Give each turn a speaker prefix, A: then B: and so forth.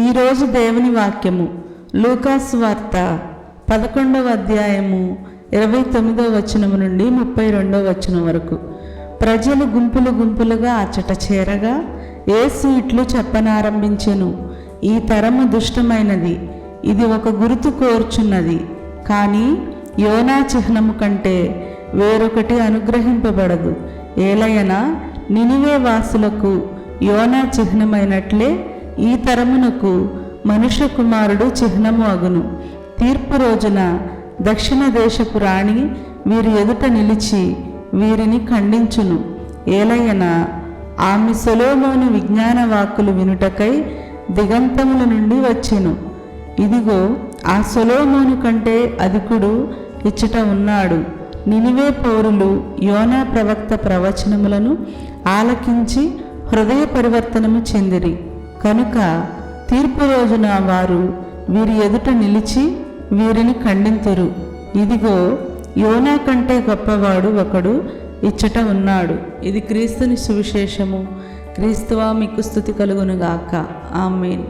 A: ఈరోజు దేవుని వాక్యము. లూకాస్ వార్త పదకొండవ అధ్యాయము ఇరవై తొమ్మిదవ వచనము నుండి ముప్పై రెండవ వచనం వరకు. ప్రజలు గుంపులు గుంపులుగా అచ్చట చేరగా ఏసు ఇట్లు చెప్పనారంభించెను. ఈ తరము దుష్టమైనది. ఇది ఒక గుర్తు కోర్చున్నది. కానీ యోనా చిహ్నము కంటే వేరొకటి అనుగ్రహింపబడదు. ఏలయన నినివే వాసులకు యోనా చిహ్నమైనట్లే ఈ తరమునకు మనుష్య కుమారుడు చిహ్నము అగును. తీర్పు రోజున దక్షిణ దేశపు రాణి వీరి ఎదుట నిలిచి వీరిని ఖండించును. ఏలయన ఆమె సొలోమోను విజ్ఞాన వాక్కులు వినుటకై దిగంతముల నుండి వచ్చెను. ఇదిగో ఆ సొలోమోను కంటే అధికుడు ఇచ్చట ఉన్నాడు. నినివే పౌరులు యోనా ప్రవక్త ప్రవచనములను ఆలకించి హృదయ పరివర్తనము చెందిరి. కనుక తీర్పు రోజున వారు వీరి ఎదుట నిలిచి వీరిని ఖండింతురు. ఇదిగో యోనా కంటే గొప్పవాడు ఒకడు ఇచ్చట ఉన్నాడు. ఇది క్రీస్తుని సువిశేషము. క్రీస్తువా మీకు స్థుతి కలుగునుగాక. ఆమెన్.